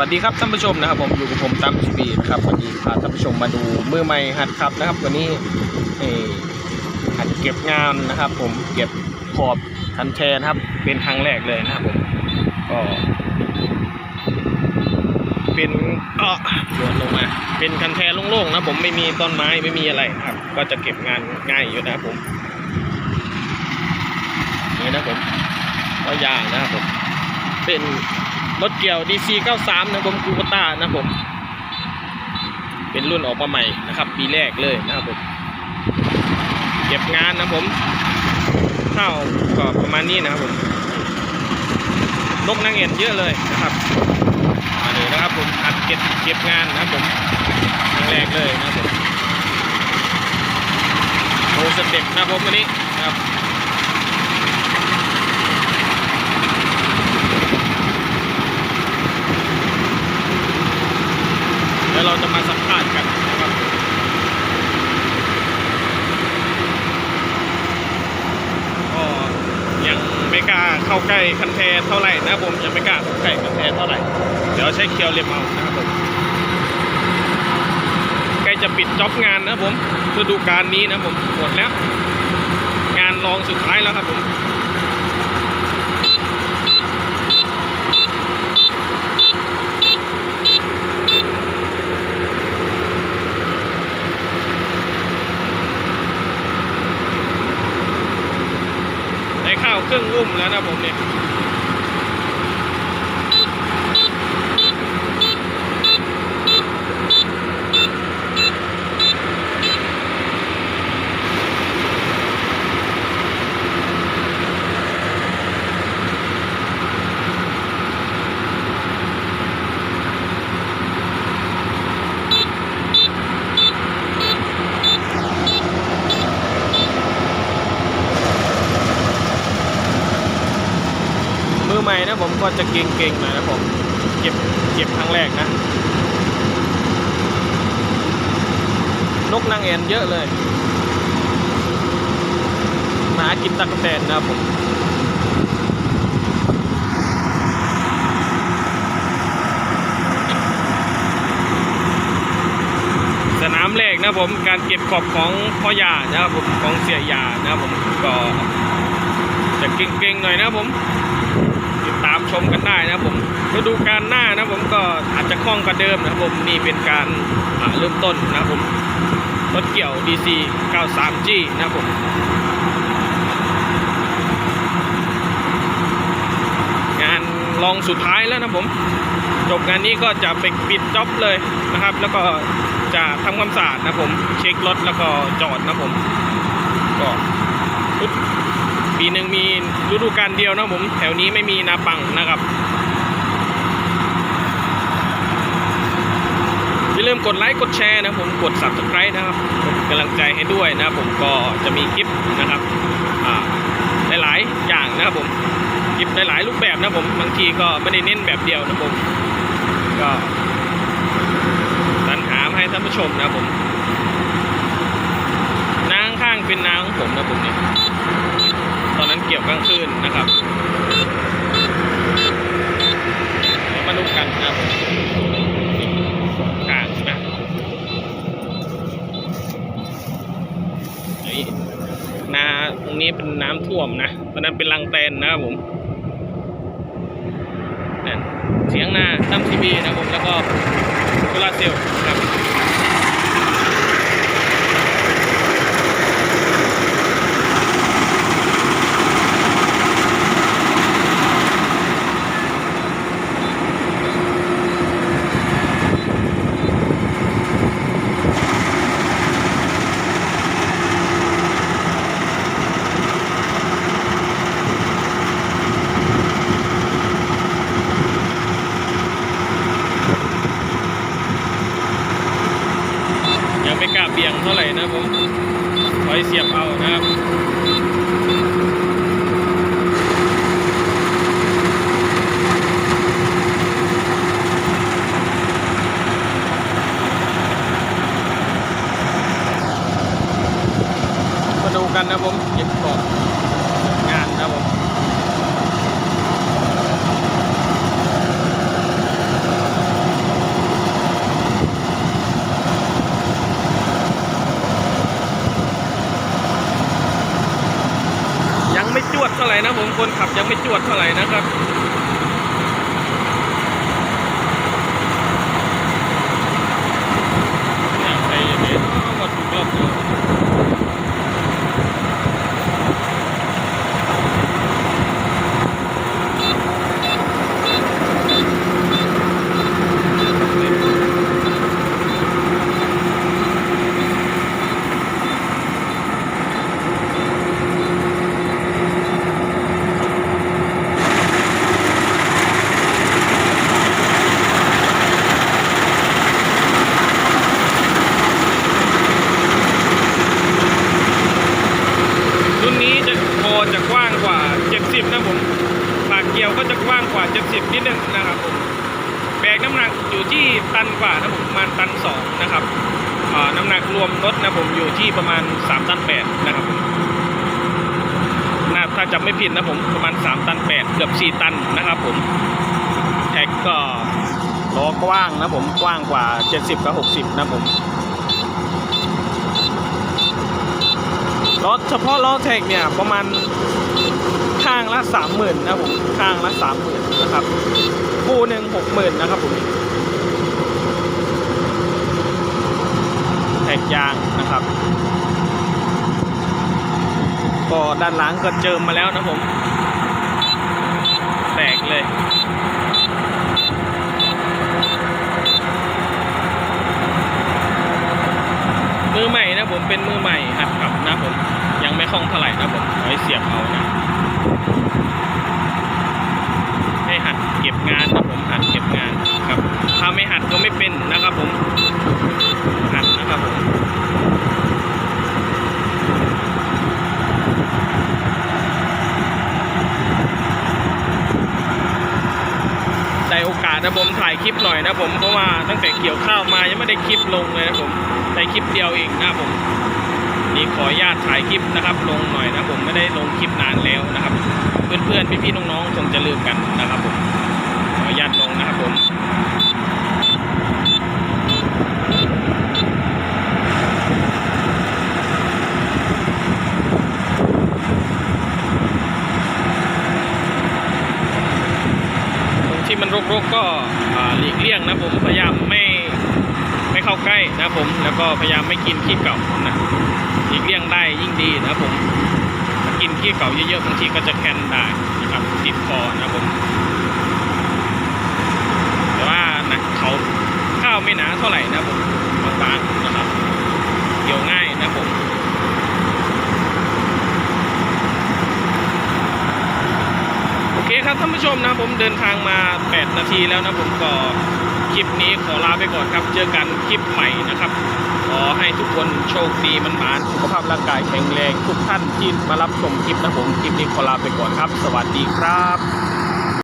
วัสดีครับท่านผู้ชมนะครับ ผมอยู่กับผมตั้มทีวีนะครับวันนี้พาท่านผู้ชมมาดูมือใหม่หัดขับนะครับวันนี้หัดเก็บงานนะครับ ผมเก็บขอบคันแทนครับ เป็นครั้งแรกเลยนะครับผมก็เป็นเออโยนลงมา เป็นคันแทนโล่งๆนะผมไม่มีต้นไม้ไม่มีอะไรครับ ก็จะเก็บงานง่ายอยู่นะครับผมนี่นะผมก็ยางนะครับผมเป็น รถเกี่ยว DC 93นะผมคูปต้านะผม เป็นรุ่นออกมาใหม่นะครับปีแรกเลยนะครับผม เก็บงานนะผมเข้าก็ประมาณนี้นะครับผมนกนางเอ็นเยอะเลยนะครับมาเลยนะครับผมอัดเก็บเก็บงานนะครับผมครั้งแรกเลยนะครับผมโอ้สเต็ปนะครับผมวันนี้นะครับ เดี๋ยวเราจะมาสัมภาษณ์กันนะครับก็ยังไม่กล้าเข้าใกล้คันแทนเท่าไหร่นะผมยังไม่กล้าเข้าใกล้คันแทนเท่าไหร่เดี๋ยวใช้เคียวเรียมเอานะครับผมใกล้จะปิดจ็อบงานนะผมฤดูกาลนี้นะผมหมดแล้ว งานรองสุดท้ายแล้วครับผม ได้ข้าว ครึ่งอุ้มแล้วนะผมเนี่ย ใหม่นะผมก็จะเก่งๆหน่อยนะผมเก็บเก็บครั้งแรกนะ นกนางแอ่นเยอะเลยหมากินตะกแตนนะผมสนามแรกนะผมการเก็บขอบของพ่อยานะครับผมของเสียยานะครับผมก็จะเก่งๆหน่อยนะครับผม ตามชมกันได้นะผมฤดูการหน้านะผมก็อาจจะคล่องกว่าเดิมนะผมนี่เป็นการเริ่มต้นนะผมรถเกี่ยว DC 93G นะผมงานลองสุดท้ายแล้วนะผม จบงานนี้ก็จะไปปิดจ็อบเลยนะครับ แล้วก็จะทำความสะอาดนะผม เช็ครถแล้วก็จอดนะผม ก็ ปีหนึ่งมีฤดูกาลเดียวนะผมแถวนี้ไม่มีนาปังนะครับอย่าลืมกดไลค์กดแชร์นะผมกด subscribe นะครับกำลังใจให้ด้วยนะผมก็จะมีคลิปนะครับหลายๆอย่างนะครับผมคลิปหลายๆรูปแบบนะผมบางทีก็ไม่ได้เน้นแบบเดียวนะผมก็สรรหามให้ท่านผู้ชมนะผมนาข้างเป็นนาของผมนะผมเนี่ย เกี่ยวกลางคืนนะครับเดี๋ยวมาดูกันนะครับกลางนะนี่นาตรงนี้เป็นน้ำท่วมนะตอนนั้นเป็นรังแตนนะครับผมเสียงนาตั้มทีวีนะครับผมแล้วก็โซลาเซลล์ครับ energia para né? นะผมคนขับยังไม่จวดเท่าไหร่นะครับ จะกว้างกว่า70นิดนึงนะครับผมแบกน้ำหนักอยู่ที่ตันกว่านะผมประมาณตันสองนะครับน้ำหนักรวมรถนะผมอยู่ที่ประมาณ3ตัน8นะครับน่าถ้าจำไม่ผิดนะผมประมาณ3ตัน8เกือบ4ตันนะครับผมแท็กก็ล้อกว้างนะผมกว้างกว่า70กับ60นะผมล้อเฉพาะล้อแท็กเนี่ยประมาณางละสามหมื่นนะผมข้างละสามหมื่นนะครับคู่หนึ่งหกหมื่นนะครับผมแท็กยางนะครับ ก็ด้านหลังก็เจิมมาแล้วนะผมแตกเลยมือใหม่นะผมเป็นมือใหม่หัดขับนะผมยังไม่คล่องเท่าไหร่นะผมไว้เสียบเอานะให้หัดเก็บงานนะผมหัดเก็บงานครับถ้าไม่หัดก็ไม่เป็นนะครับผมหัดนะครับผมได้โอกาส นะผมถ่ายคลิปหน่อยนะผมเพราะว่าตั้งแต่เกี่ยวข้าวมายังไม่ได้คลิปลงเลยนะผมในคลิปเดียวเองนะผมนี่ขออนุญาตถ่ายคลิปนะครับ ลงหน่อยนะผมไม่ได้ลงคลิปนานแล้วนะครับ เพื่อนๆพี่ๆน้องๆคงจะลืมกันนะครับผมขออนุญาตลงนะครับผมตรงที่มันร กก็หลีกเลี่ยงนะผมพยายามไม่ไม่เข้าใกล้นะผมแล้วก็พยายามไม่กินขี้เก่านะหลีกเลี่ยงได้ยิ่งดีนะผมถ้ากินขี้เก่าเยอะๆบางทีก็จะแคนได้นะครับติดคอนะผมแต่ว่านะเขาข้าวไม่หนาเท่าไหร่นะผมบางๆนะครับเกี่ยวง่ายนะผม โอเครับท่านผู้ชมนะผมเดินทางมา 8 นาทีแล้วนะผมก็คลิปนี้ขอลาไปก่อนครับ เจอกันคลิปใหม่นะครับ ขอให้ทุกคนโชคดีมันหมานสุขภาพร่างกายแข็งแรง ทุกท่านที่มารับชมคลิปนะผมคลิปนี้ขอลาไปก่อนครับ สวัสดีครับ